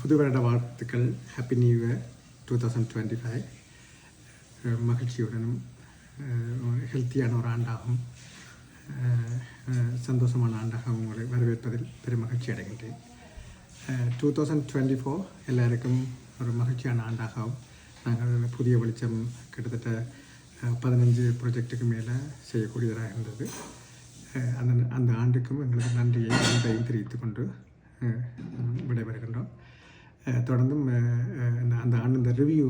புது வருட வாழ்த்துக்கள். Happy new year two thousand twenty five மகிழ்ச்சியுடனும் ஹெல்த்தியான ஒரு ஆண்டாகும் சந்தோஷமான ஆண்டாக உங்களை வரவேற்பதில் பெரும் மகிழ்ச்சி அடைகின்றேன். டூ தௌசண்ட் டுவெண்ட்டி ஃபோர் எல்லாருக்கும் ஒரு மகிழ்ச்சியான ஆண்டாகவும் நாங்கள் புதிய வெளிச்சம் கிட்டத்தட்ட பதினஞ்சு ப்ரொஜெக்ட்டுக்கு மேலே செய்யக்கூடியதாக இருந்தது. அந்த அந்த ஆண்டுக்கும் எங்களுக்கு நன்றியை நன்றியையும் தெரிவித்துக்கொண்டு விடைபெறுகின்றோம். தொடர்ந்தும் அந்த அந்த ரிவ்யூ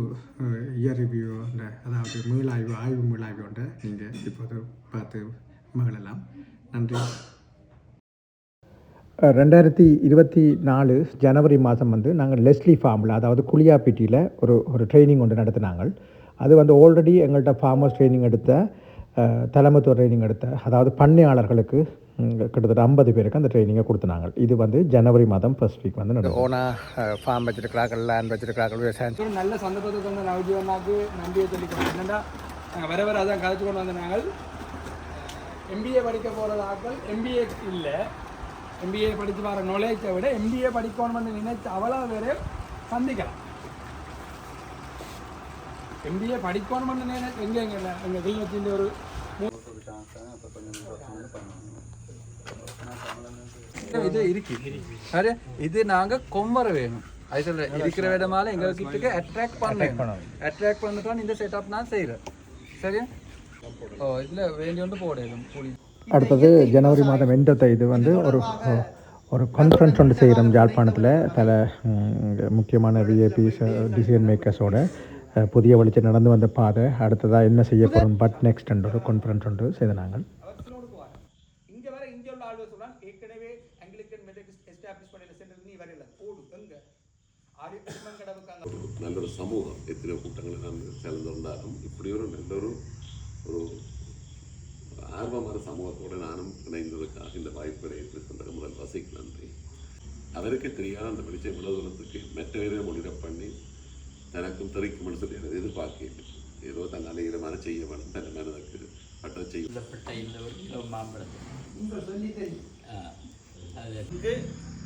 இயர் ரிவ்யூ அந்த அதாவது மீளாய்வு ஆய்வு மீளாய்வு ஒன்றை நீங்கள் இப்போது பார்த்து மகிழலாம். நன்றி. ரெண்டாயிரத்தி இருபத்தி நாலு ஜனவரி மாதம் வந்து நாங்கள் லெஸ்லி ஃபார்மில் அதாவது குளியாப்பிட்டியில் ஒரு ஒரு ட்ரைனிங் ஒன்று நடத்தினாங்க அது வந்து ஆல்ரெடி எங்கள்கிட்ட ஃபார்மர்ஸ் ட்ரைனிங் எடுத்த தலைமைத்துவ ட்ரைனிங் எடுத்த அதாவது பண்ணையாளர்களுக்கு கிட்டத்தட்ட ஐம்பது பேருக்கு அந்த ட்ரைனிங்கை கொடுத்துனாங்க. இது வந்து ஜனவரி மாதம் ஃபர்ஸ்ட் வீக் வந்து நடக்கும் ஓனா ஃபார்ம் வச்சிருக்கிறார்கள் லேண்ட் வச்சிருக்கிறார்கள் விவசாயம். நல்ல சந்தர்ப்பத்தை தந்த நவஜீவனாக்கு நன்றியை சொல்லிக்கிறோம் என்னென்னா நாங்கள் வர வர அதான் கதைச்சு கொண்டு வந்த நாங்கள் எம்பிஏ படிக்க போகிற எம்பிஏ இல்லை. எம்பிஏ படித்து வர நாலேஜை விட எம்பிஏ படிக்கணும்னு நினைச்சு அவ்வளோ பேர் சந்திக்கலாம். எம்பிஏ படிக்கணும்னு நினை எங்கே எங்கே இல்லை எங்கள் கிளிநொச்சியில் ஒரு இது இருக்கு. சரி இது நாங்க கொம்மர வேணும். அது சொல்ற இருக்கிற விடமால எங்க கிட்ட அட்ராக்ட் பண்ணணும். அட்ராக்ட் பண்ணிட்டு இந்த செட்டப் நான் செய்யறேன் சரியா? ஓ இதுல வேண்டி வந்து போடணும் அடுத்தது ஜனவரி மாதம் எண்டத்தை இது வந்து ஒரு ஒரு கான்ஃபரன்ஸ் ஒன்று செய்கிறோம் யாழ்ப்பாணத்தில். பல முக்கியமான விஏபிஸ் டிசிஷன் மேக்கர்ஸோட புதிய வெளிச்சம் நடந்து வந்த பாதை அடுத்ததாக என்ன செய்ய போகிறோம் பட் நெக்ஸ்ட் என்ற ஒரு கான்ஃபரன்ஸ் ஒன்று செய்த நாங்கள் இங்கே வர இங்கே உள்ள ஆளுநர் சொல்கிறான் ஏற்கனவே ஆங்கிலிக்கன் மெத்தடிஸ்ட் எஸ்டாப்ளிஷ் பண்ணின சென்டர் நீ வரையில ஓடு எங்க ஆரிய கடவுக்கு அங்கே നല്ലൊരു സമൂഹം എത്രയോ കൂട്ടങ്ങളിൽ നാം ചേർന്നുണ്ടാകും இப்படி ஒரு நல்ல ஒரு ஒரு ஆர்வமான சமூகத்தோடு நானும் இணைந்ததுக்காக இந்த வாய்ப்பை ஏற்றுக்கொண்ட முதல் வசைக்கு நன்றி அவருக்கு தெரியாத அந்த வெளிச்சம் இவ்வளவு தூரத்துக்கு மற்றவரை முடிர பண்ணி தனக்கும் தெரிக்கும்னு சொல்லி எனக்கு எதிர்பார்க்கல ஏதோ தன் அனைவரமான செய்ய வேணும் தன் மனதுக்கு பட்ட செய்ய சொல்லப்பட்ட இந்த ஒரு கிலோ மாம்பழத்தை இது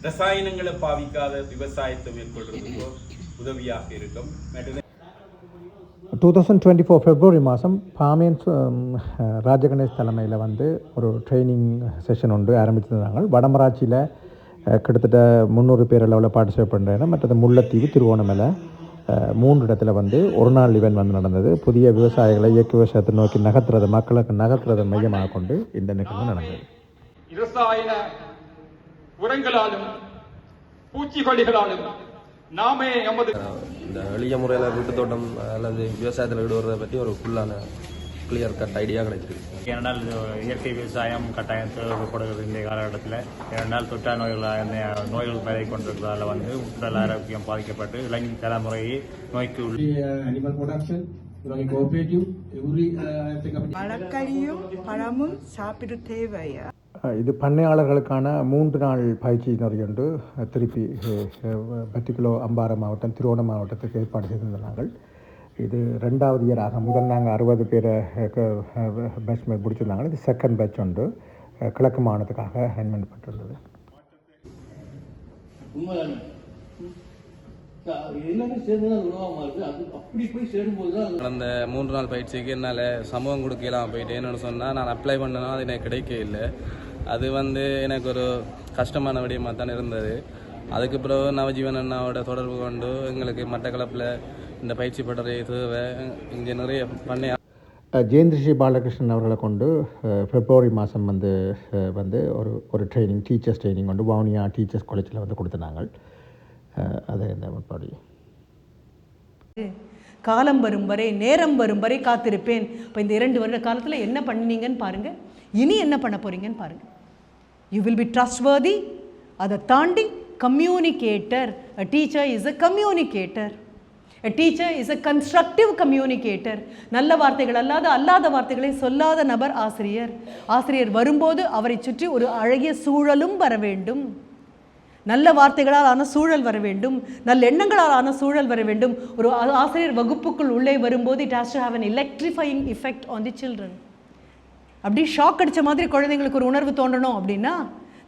ரசாயனங்களை பாவிக்காத விவசாயத்தை மேற்கொள்றதுக்கோ உதவியாக இருக்கும். Two thousand twenty four February மாதம் பாமியன்ஸ் ராஜகணேஷ் தலைமையில் வந்து ஒரு ட்ரைனிங் செஷன் ஒன்று ஆரம்பிச்சிருந்தாங்க வடமராட்சியில் கிட்டத்தட்ட முந்நூறு பேர் அளவில் பார்ட்டிசிபேட் பண்ணுறேன் மற்றது முல்லைத்தீவு திருவோணமலை மூன்று இடத்துல வந்து ஒரு நாள் இவெண்ட் வந்து நடந்தது. புதிய விவசாயிகளை இயற்கை விவசாயத்தை நோக்கி நகர்த்துறது மக்களுக்கு நகர்த்துறதை மையமாக கொண்டு இந்த நிகழ்வு நடந்தது. உரங்களாலும் பூச்சிக்கொல்லிகளாலும் நாமே எமது இந்த எளிய முறையில் வீட்டு தோட்டம் அல்லது விவசாயத்தில் ஈடுபடுறதை பற்றி ஒரு ஃபுல்லான கிளியர் கட் ஐடியா கிடைச்சிருக்கு ஏனென்றால் இது இயற்கை விவசாயம் கட்டாயம் தேவைப்படுகிறது இந்த காலகட்டத்தில். ஏனென்றால் தொற்றா நோய்கள் நோய்கள் பரவி கொண்டிருக்கிறதால வந்து உடல் ஆரோக்கியம் பாதிக்கப்பட்டு இளைஞர் தலைமுறையை நோய்க்கு உள் animal production, running cooperative, every uh, பழமும் சாப்பிட தேவையா? இது பண்ணையாளர்களுக்கான மூன்று நாள் பயிற்சி நெறியொன்று திருப்பி பர்டிகுலோ அம்பாறை மாவட்டம் திருவோண மாவட்டத்துக்கு ஏற்பாடு செய்திருந்தார்கள். இது ரெண்டாவது இயராக முதல் நாங்கள் அறுபது பேரை பேட்ச் மேல் பிடிச்சிருந்தாங்க. இது செகண்ட் பேட்ச் ஒன்று அஹ் கிழக்கு மாநிலத்துக்காக அரேஞ்ச்மெண்ட் பண்ணிருந்தது கடந்த மூன்று நாள் பயிற்சிக்கு என்னால் சமூகம் கொடுக்கலாம் போயிட்டு என்னென்னு சொன்னால் நான் அப்ளை பண்ணனா அது எனக்கு கிடைக்க இல்லை. அது வந்து எனக்கு ஒரு கஷ்டமான விடயமாக தான் இருந்தது. அதுக்கு பிறகு நவஜீவன் அண்ணாவோட தொடர்பு கொண்டு எங்களுக்கு மட்டக்களப்பில் இந்த பயிற்சி பட்டறை தேவை இங்கே நிறைய பண்ணை அஹ் ஜெயந்தி ஸ்ரீ பாலகிருஷ்ணன் அவர்களை கொண்டு பிப்ரவரி மாதம் வந்து வந்து ஒரு ஒரு ட்ரைனிங் டீச்சர்ஸ் ட்ரைனிங் கொண்டு வவுனியா டீச்சர்ஸ் காலேஜில் வந்து கொடுத்துனாங்க அஹ், அது இந்த முற்பாடி? காலம் வரும் வரை நேரம் வரும் வரை காத்திருப்பேன். இப்போ இந்த இரண்டு வருட காலத்தில் என்ன பண்ணீங்கன்னு பாருங்கள் இனி என்ன பண்ண போகிறீங்கன்னு பாருங்கள் யூ வில் பி ட்ரஸ்ட்வர்தி அதை தாண்டி communicator a teacher is a communicator a teacher is a constructive communicator நல்ல வார்த்தைகள் அல்லாத அல்லாத வார்த்தைகளை சொல்லாத நபர் ஆசிரியர். ஆசிரியர் வரும்போது அவரை சுற்றி ஒரு அழகிய சூழலும் வர வேண்டும். நல்ல வார்த்தைகளால் ஆன சூழல் வர வேண்டும். நல்ல எண்ணங்களால் ஆன சூழல் வர வேண்டும். ஒரு ஆசிரியர் வகுப்புக்குள் உள்ளே வரும்போது it has to have an electrifying effect on the children அப்படி ஷாக் அடித்த மாதிரி குழந்தைங்களுக்கு ஒரு உணர்வு தோன்றணும் அப்படின்னா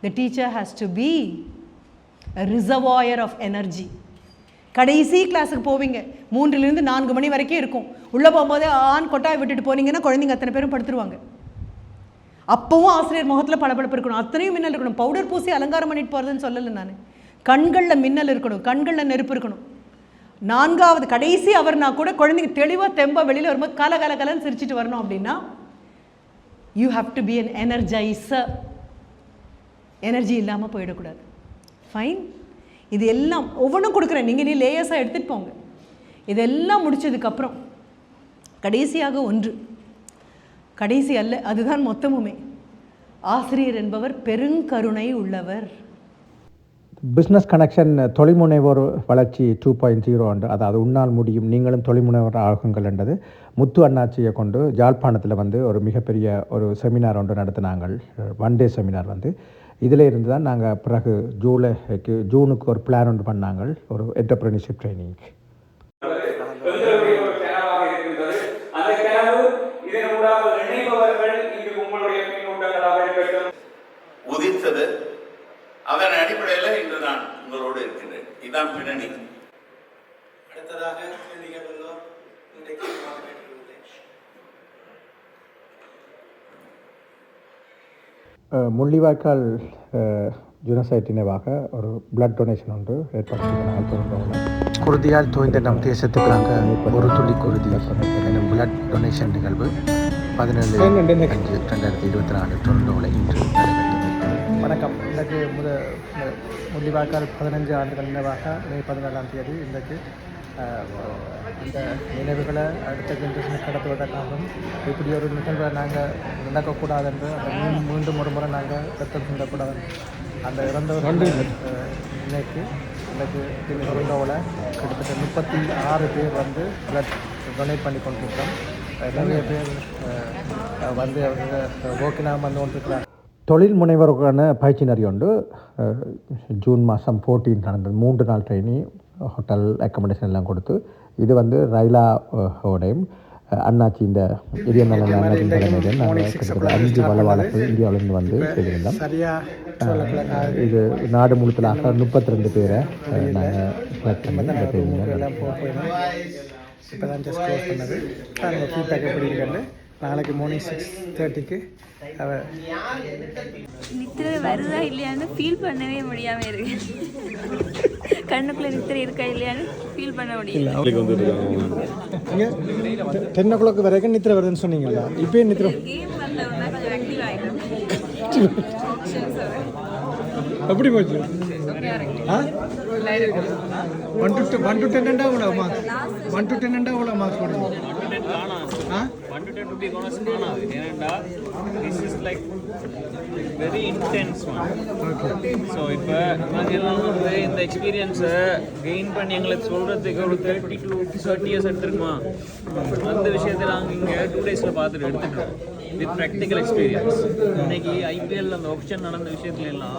the teacher has to be reservoir of energy கடைசி கிளாஸுக்கு போவீங்க. மூன்றிலிருந்து நான்கு மணி வரைக்கும் இருக்கும். உள்ளே போகும்போது ஆண் கொட்டாய் விட்டுட்டு போனீங்கன்னா குழந்தைங்க அத்தனை பேரும் படுத்துருவாங்க. அப்போவும் ஆசிரியர் முகத்தில் பளபளப்பு இருக்கணும். அத்தனையும் மின்னல் இருக்கணும். பவுடர் பூசி அலங்காரம் பண்ணிட்டு போகிறதுன்னு சொல்லலை நான். கண்களில் மின்னல் இருக்கணும். கண்களில் நெருப்பு இருக்கணும். நான்காவது கடைசி அவர்னா கூட குழந்தைங்க தெளிவாக தெம்ப வெளியில் வரும்போது கல கல கலன்னு சிரிச்சிட்டு வரணும் அப்படின்னா you have to be an energiser energy இல்லாமல் போயிடக்கூடாது. ஃபைன் இது எல்லாம் ஒவ்வொன்றும் கொடுக்குறேன் நீங்கள் நீ லேயர்ஸாக எடுத்துகிட்டு போங்க. இதெல்லாம் முடிச்சதுக்கப்புறம் கடைசியாக ஒன்று. கடைசி அல்ல அதுதான் மொத்தமுமே. ஆசிரியர் என்பவர் பெருங்கருணை உள்ளவர். பிஸ்னஸ் கனெக்ஷன் தொழில்முனைவோர் வளர்ச்சி டூ பாயிண்ட் ஜீரோ என்று அதாவது உன்னால் முடியும் நீங்களும் தொழில்முனைவர் ஆகுங்கள் என்றது. முத்து அண்ணாச்சியை கொண்டு ஜாழ்ப்பாணத்தில் வந்து ஒரு மிகப்பெரிய ஒரு செமினார் ஒன்று நடத்தினாங்கள். ஒன் டே செமினார் வந்து. இதில் இருந்து தான் நாங்கள் பிறகு ஜூலைக்கு ஜூனுக்கு ஒரு பிளான் ஒன்று பண்ணாங்க ஒரு என்டர்பிரினர்ஷிப் ட்ரைனிங் உதித்தது அதன் அடிப்படையில் இன்று நான் உங்களோடு இருக்கின்றேன் இதுதான் பின்னணி. அடுத்ததாக கேள்விகள் எல்லாம் இன்றைக்கு கேட்டுள்ளேன் முள்ளிவாய்க்கால் யுனிசைட் நினைவாக ஒரு பிளட் டொனேஷன் ஒன்று ஏற்பாடு செய்தார்கள் குருதியால் தோய்ந்த நம் தேசத்துக்கு நாங்கள் ஒரு துளி குருதி எனும் பிளட் டொனேஷன் நிகழ்வு பதினேழு அஞ்சு ரெண்டாயிரத்தி இருபத்தி நாலு டொரண்டோவில் இன்று வணக்கம். இன்றைக்கு முத முள்ளிவாய்க்கால் பதினஞ்சு ஆண்டுகள் நினைவாக மே பதினேழாம் தேதி இன்றைக்கு அந்த நினைவுகளை அடுத்த ஜென்ரேஷனுக்கு கடத்துவதற்காகவும் இப்படி ஒரு நிகழ்வை நாங்கள் நடக்கக்கூடாது என்று அந்த மீண்டும் மீண்டும் ஒரு முறை நாங்கள் ரத்தம் சிந்தக்கூடாது அந்த இறந்தவர்கள் இன்னைக்கு இன்றைக்கு டொரண்டோவில் கிட்டத்தட்ட முப்பத்தி ஆறு பேர் வந்து பிளட் டொனேட் பண்ணி கொண்டிருக்கோம் நிறைய பேர் வந்து அவங்க ஓக்கினாக வந்து கொண்டிருக்கிறாங்க தொழில் முனைவருக்கான பயிற்சி நிறைய உண்டு. ஜூன் மாதம் ஃபோர்டீன் நடந்தது. மூன்று நாள் ட்ரைனிங் ஹோட்டல் அக்கமடேஷன் எல்லாம் கொடுத்து இது வந்து ரயிலா ஓடையும் அண்ணாச்சி இந்த இந்திய நலன் அண்ணாச்சி தலைமையில் நாங்கள் கிட்டத்தட்ட அஞ்சு வளவாளர்கள் இந்தியாவிலிருந்து வந்து செய்திருந்தோம். இது நாடு முழுத்தலாக முப்பத்தி ரெண்டு பேரை நாங்கள் செலக்ட் பண்ணி இப்போ தான் ஜஸ்ட் க்ளோஸ் பண்ணது. ஃபீட்பேக் எப்படி இருக்குன்னு நாளைக்கு மார்னிங் சிக்ஸ் தேர்ட்டிக்கு அவ நித்திரை வருதா இல்லையான்னு ஃபீல் பண்ணவே முடியாம இருக்கு. கண்ணுக்குள்ள நித்திரை இருக்கா இல்லையான்னு ஃபீல் பண்ண முடியல. டென் ஓ கிளாக் வரைக்கும் நித்திர வருதுன்னு சொன்னீங்களா இப்போயே நித்திர எப்படி போச்சு. One to one to ten எவ்வளோ மார்க்ஸ் ஒன் டு டென் எவ்வளோ மார்க்ஸ் போடுங்க. ஆ? டென் டு பி கானஸ் காணாது ஏனெண்டா this is like very intense one so இப்போ நாங்கள் எல்லாம் வந்து இந்த எக்ஸ்பீரியன்ஸை கெயின் பண்ணி எங்களுக்கு சொல்கிறதுக்கு ஒரு தேர்ட்டி டு தேர்ட்டி இயர்ஸ் எடுத்துருக்குமா? அந்த விஷயத்தை நாங்கள் இங்கே டூ டேஸில் பார்த்துட்டு எடுத்துட்டோம் வித் ப்ராக்டிக்கல் எக்ஸ்பீரியன்ஸ் இன்னைக்கு ஐபிஎல் அந்த ஆப்ஷன் நடந்த விஷயத்துல எல்லாம்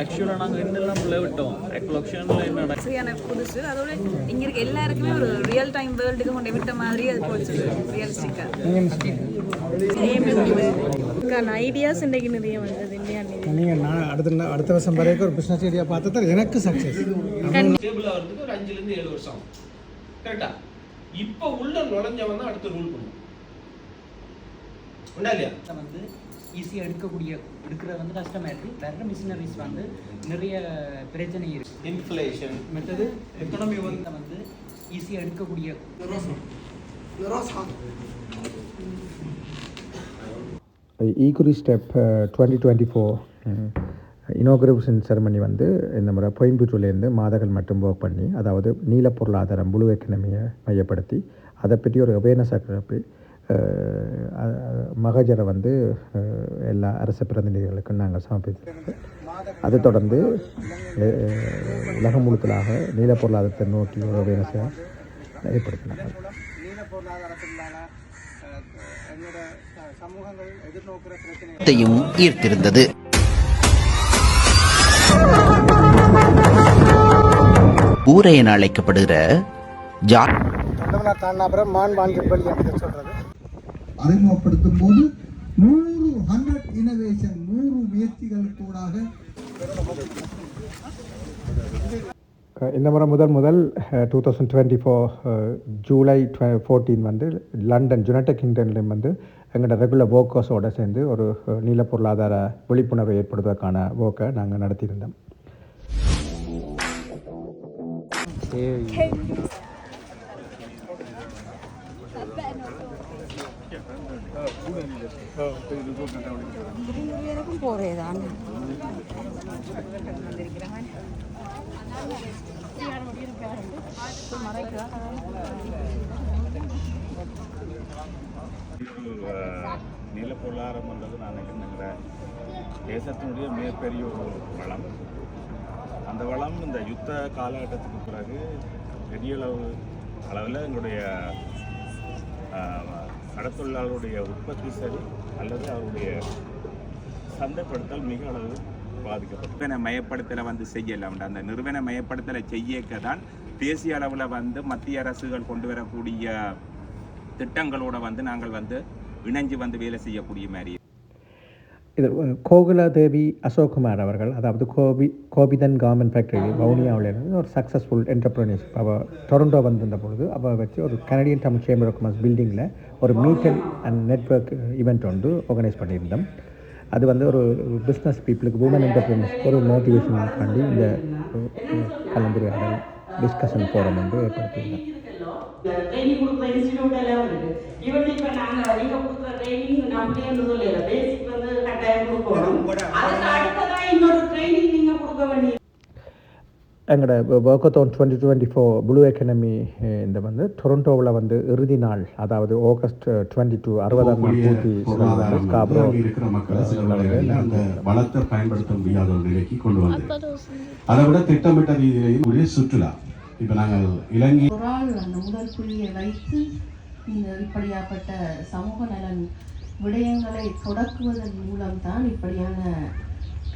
ஆக்சுவலாக நாங்கள் என்னெல்லாம் உள்ள விட்டோம்? ஆக்சுவல் ஆப்ஷனில் என்ன நடக்கும் சரியான புதுசு. அதோட இங்க இருக்க எல்லாருக்குமே ஒரு ரியல் டைம் வேர்ல்டுக்கு கொண்டு விட்ட மாதிரி அது போச்சு. ரியலிஸ்டிக்கா ஐடியாஸ் இன்றைக்கு நிறைய வந்தது இல்லையா நீங்கள் நான் அடுத்த அடுத்த வருஷம் வரைக்கும் ஒரு பிஸ்னஸ் ஏரியா பார்த்தா தான் எனக்கு சக்ஸஸ் டேபிள் ஆகிறதுக்கு ஒரு அஞ்சுலேருந்து ஏழு வருஷம் ஆகும். கரெக்டா இப்போ உள்ள நுழைஞ்சவன் தான் அடுத்து ரூல் பண்ணும் உண்டா இல்லையா? வந்து ஈஸியாக எடுக்கக்கூடிய எடுக்கிறது வந்து கஷ்டமாக இருக்குது வேற மிஷினரிஸ் வந்து நிறைய பிரச்சனை இருக்குது இன்ஃப்ளேஷன் மற்றது எக்கனாமி வந்து வந்து ஈஸியாக எடுக்கக்கூடிய ஈக்குரி step twenty twenty four inauguration ceremony வந்து இந்த முறை பொயம்புத்தூர்லேருந்து மாதகள் மட்டும் ஒர்க் பண்ணி அதாவது நீல பொருளாதாரம் புழு எக்கனமியை மையப்படுத்தி அதை பற்றி ஒரு அவேர்னஸ் கிளப்பி மகஜரை வந்து எல்லா அரசு பிரதிநிதிகளுக்கும் நாங்கள் சமர்ப்பித்தோம் அதை தொடர்ந்து உலகம் முழுக்கலாக நீல பொருளாதாரத்தை நோக்கி ஒரு அவேர்னஸை ஏற்படுத்தினாங்க. பொருளாதாரத்திலான ஈர்த்திருந்தது. ஊரை என அழைக்கப்படுகிற ஜா கண்டவனார் தாண்டாபுரம் மான் வாங்கிப்பள்ளி அப்படின்னு சொல்றது. அறிமுகப்படுத்தும் போது நூறு ஹண்ட்ரட் இனோவேஷன் நூறு முயற்சிகள் கூடாக இந்த முறை முதல் முதல் two thousand twenty four July fourteen வந்து லண்டன் யுனைடெட் கிங்டம்லேயும் வந்து எங்களோட ரெகுலர் ஒர்க்கர்ஸோடு சேர்ந்து ஒரு அஹ், நீல பொருளாதார விழிப்புணர்வை ஏற்படுத்துவதற்கான ஒர்க்கை நாங்கள் நடத்தியிருந்தோம். எனக்கும் போறேதான். நில பொருளாதாரம்ன்றது நான் நினைக்கிறேன் தேசத்தினுடைய மிகப்பெரிய ஒரு வளம். அந்த வளம் இந்த யுத்த காலகட்டத்துக்கு பிறகு பெரிய அளவு அளவில் எங்களுடைய கடத்தொழிலாளருடைய உற்பத்தி சரி அல்லது அவருடைய சந்தைப்படுத்தல் மிக அளவு பாதிக்கப்பட்டது. நிறுவன மயப்படுத்தலை வந்து செய்யலாம். அந்த நிறுவன மயப்படுத்தலை செய்யக்க தான் தேசிய அளவில் வந்து மத்திய அரசுகள் கொண்டு வரக்கூடிய திட்டங்களோட வந்து நாங்கள் வந்து இணைஞ்சு வந்து வேலை செய்யக்கூடிய மாதிரி. இது கோகுலாதேவி அசோக்குமார் அவர்கள் அதாவது கோபி கோபிதன் கார்மெண்ட் ஃபேக்டரி வவுனியாவில் இருந்து ஒரு சக்ஸஸ்ஃபுல் என்டர்பிரனியர்ஷிப் அவள் டொரண்டோ வந்திருந்த பொழுது அவள் வச்சு ஒரு Canadian Tamil chamber of commerce பில்டிங்கில் ஒரு மீட் அண்ட் நெட்ஒர்க் ஈவெண்ட் வந்து ஆர்கனைஸ் பண்ணியிருந்தோம். அது வந்து ஒரு பிஸ்னஸ் பீப்புளுக்கு உமன் என்டர்பிரினர்ஸ்க்கு ஒரு மோட்டிவேஷனுக்காண்டி இந்த அஹ், அஹ், கலந்துரையாடல் டிஸ்கஷன் ஃபோரம் வந்து ஏற்படுத்தியிருந்தோம் ட்ரைனிங் கொடுக்குற இன்ஸ்டிடியூட் எல்லாம் இருக்கு. இவன் இப்ப நாங்க நீங்க கொடுக்குற ட்ரைனிங் நம்மளே சொல்லல பேசிக் வந்து கட்டாயம் கொடுக்கணும். அதுக்கு அடுத்ததா இன்னொரு ட்ரைனிங் நீங்க கொடுக்க வேண்டிய எங்களோட walkathon twenty twenty four blue academy இந்த வந்து டொரண்டோவில் வந்து இறுதி நாள் அதாவது ஆகஸ்ட் டுவெண்ட்டி டூ அறுபதாம் நாள் பூர்த்தி பொருளாதாரம் ஸ்காப்ரோ வந்து இருக்கிற மக்களை சில வேளைகளில் அந்த வளத்தை பயன்படுத்த முடியாத ஒரு நிலைக்கு கொண்டு வந்து அதை விட திட்டமிட்ட ரீதியிலையும் ஒரு சுற்றுலா. இப்ப நாங்கள் இலங்கை ஒரு ஆள் அந்த புள்ளியை வைத்து இந்த இப்படியாப்பட்ட சமூக நலன் விடயங்களை தொடக்குவதன் மூலம்தான் இப்படியான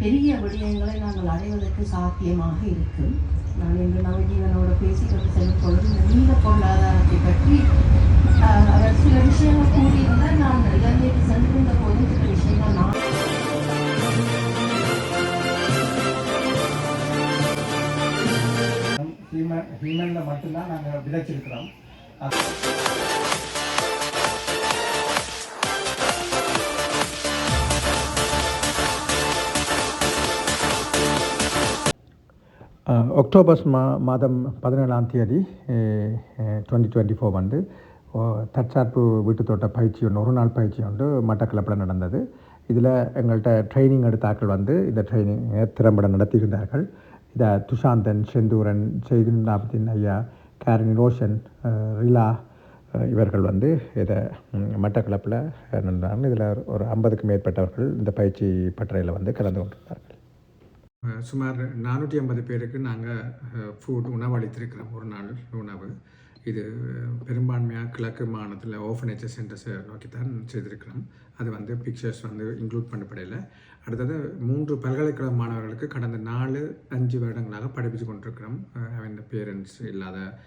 பெரிய விடயங்களை நாங்கள் அடைவதற்கு சாத்தியமாக இருக்கும் நான் இன்று நவஜீவனோட பேசிக்கொண்டு செல்லும் பொழுது இந்த நீல பொருளாதாரத்தை பற்றி அவர் சில விஷயங்கள் கூறியிருந்தால் நான் இலங்கைக்கு சென்றிருந்த போது சில விஷயங்கள் நான் ஹியூமன் ஹியூமனில் மட்டும்தான் நாங்கள் விதைச்சிருக்கிறோம். அஹ், அக்டோபர் மா மாதம் பதினேழாம் தேதி டுவெண்ட்டி டுவெண்ட்டி ஃபோர் வந்து ஓ, தற்சார்பு வீட்டு தோட்ட பயிற்சி ஒன்று ஒரு நாள் பயிற்சி ஒன்று மட்டக்களப்பில் நடந்தது. இதில் எங்கள்கிட்ட ட்ரைனிங் எடுத்தாக்கள் வந்து இந்த ட்ரைனிங்கை திறம்பட நடத்தியிருந்தார்கள். இதை துஷாந்தன் செந்தூரன் செய்தின் நாபத்தின் ஐயா கேரணி ரோஷன் ரிலா இவர்கள் வந்து இதை மட்டக்களப்பில் நடந்தாங்க. இதில் ஒரு ஐம்பதுக்கு மேற்பட்டவர்கள் இந்த பயிற்சி பட்டறையில் வந்து கலந்து கொண்டிருந்தார்கள். சுமார் நானூற்றி ஐம்பது பேருக்கு நாங்கள் ஃபுட் உணவு அளித்திருக்கிறோம் ஒரு நாள் உணவு. இது பெரும்பான்மையாக கிழக்கு மாநிலத்தில் ஓஃபனேச்சர் சென்டர்ஸை நோக்கி தான் செய்திருக்கிறோம். அது வந்து பிக்சர்ஸ் வந்து இன்க்ளூட் பண்ணப்படையில் அடுத்தது மூன்று பல்கலைக்கழக மாணவர்களுக்கு கடந்த நாலு அஞ்சு வருடங்களாக படிப்பிச்சு கொண்டிருக்கிறோம். அவன் பேரண்ட்ஸ் இல்லாத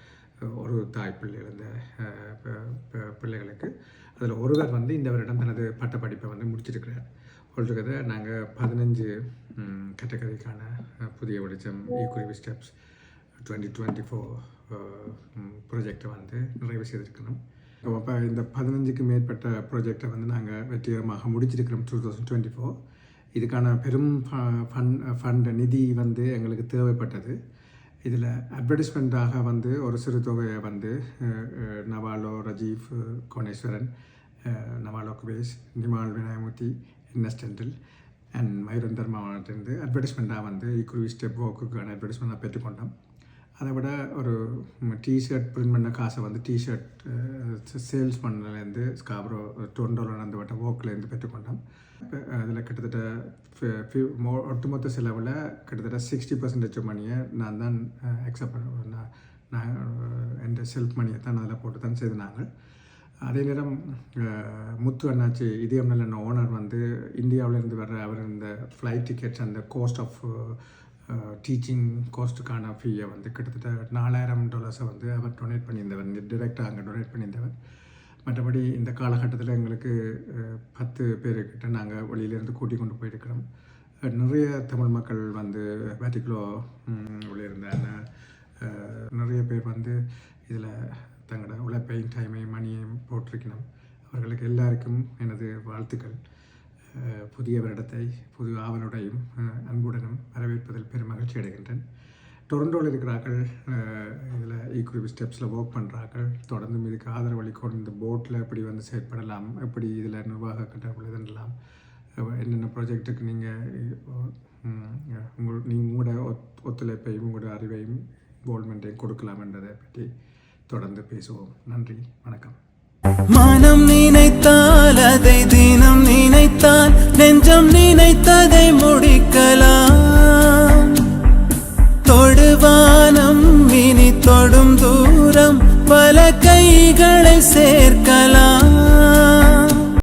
ஒரு தாய் பிள்ளை இருந்த ப- ப- பிள்ளைகளுக்கு அதில் ஒருவர் வந்து இந்த வருடம் தனது பட்டப்படிப்பை வந்து முடிச்சிருக்கிறார். ஆல்டுகெதர் நாங்கள் பதினஞ்சு கேட்டகரிக்கான புதிய வெளிச்சம் eKuruvi steps twenty twenty four ப்ரொஜெக்டை வந்து நிறைவு செய்திருக்கணும். அப்போ இந்த பதினஞ்சுக்கு மேற்பட்ட ப்ரொஜெக்டை வந்து நாங்கள் வெற்றிகரமாக முடிச்சிருக்கிறோம் டூ தௌசண்ட் டுவெண்ட்டி ஃபோர் இதுக்கான பெரும் ஃபண்ட் ஃபண்ட் நிதி வந்து எங்களுக்கு தேவைப்பட்டது. இதில் அட்வர்டைஸ்மெண்ட்டாக வந்து ஒரு சிறு தொகையை வந்து நவாலோ ரஜீஃப் கோணேஸ்வரன் நவாலோ குபேஷ் நிமால் விநாயகமூர்த்தி இன்னஸ்டென்டில் அண்ட் மயூரந்தர் மாவட்டத்திலிருந்து அட்வர்டைஸ்மெண்ட்டாக வந்து ஈக்குவி ஸ்டெப் ஒர்க்குக்கான அட்வர்டைஸ்மெண்ட்டாக பெற்றுக்கொண்டோம். அதை விட ஒரு டிஷர்ட் பிரிண்ட் பண்ண காசை வந்து டிஷர்ட் சேல்ஸ் பண்ணலேருந்து ஸ்காப்ரோ டொரண்டோவில் நடந்து வட்ட ஒர்க்லேருந்து பெற்றுக்கொண்டோம். அதில் கிட்டத்தட்ட ஒட்டுமொத்த செலவில் கிட்டத்தட்ட சிக்ஸ்டி பர்சன்டேஜ் மணியை நான் தான் அக்செப்ட் பண்ண நான் நான் என் செல்ஃப் மணியை தான் அதில் போட்டு தான் செய்தினாங்க. அதே நேரம் முத்து அண்ணாச்சி இதயம் நல்ல ஓனர் வந்து இந்தியாவிலேருந்து வர்ற அவர் இந்த ஃப்ளைட் டிக்கெட்ஸ் அந்த கோஸ்ட் ஆஃப் டீச்சிங் கோஸ்ட்டுக்கான ஃபீயை வந்து கிட்டத்தட்ட நாலாயிரம் டாலர்ஸை வந்து அவர் டொனேட் பண்ணியிருந்தவர். டிரெக்டாக அங்கே டொனேட் பண்ணியிருந்தவர். மற்றபடி இந்த காலகட்டத்தில் எங்களுக்கு பத்து பேருக்கிட்ட நாங்கள் வெளியிலேருந்து கூட்டி கொண்டு போயிருக்கிறோம். நிறைய தமிழ் மக்கள் வந்து வேட்டிக்குலோ உள்ளே இருந்த நிறைய பேர் வந்து இதில் தங்களோட உழைப்பையும் டைமையும் மணியையும் போட்டிருக்கணும் அவர்களுக்கு எல்லாருக்கும் எனது வாழ்த்துக்கள். புதிய வருடத்தை புது ஆவலுடையும் அன்புடனும் வரவேற்பதில் பெரும் மகிழ்ச்சி அடைகின்றேன். டொரண்டோவில் இருக்கிறார்கள் இதில் ஈக்குவி ஸ்டெப்ஸில் ஒர்க் பண்ணுறார்கள் தொடர்ந்து இதுக்கு ஆதரவு இந்த போட்டில் எப்படி வந்து செயற்படலாம் எப்படி இதில் நிர்வாக கட்டமைப்பு என்னென்ன ப்ராஜெக்ட்டுக்கு நீங்கள் உங்கள் நீங்கள் உங்களோட ஒத்துழைப்பையும் உங்களோட அறிவையும் இன்வால்மெண்ட்டையும் கொடுக்கலாம்ன்றதை பற்றி தொடர்ந்து பேசுவோம். நன்றி வணக்கம். மனம் நினைத்தால் அதை தினம் நினைத்தால் நெஞ்சம் நினைத்ததை முடிக்கலாம். தொடுவானம் இனி தொடும் தூரம் பல கைகளை சேர்க்கலாம்.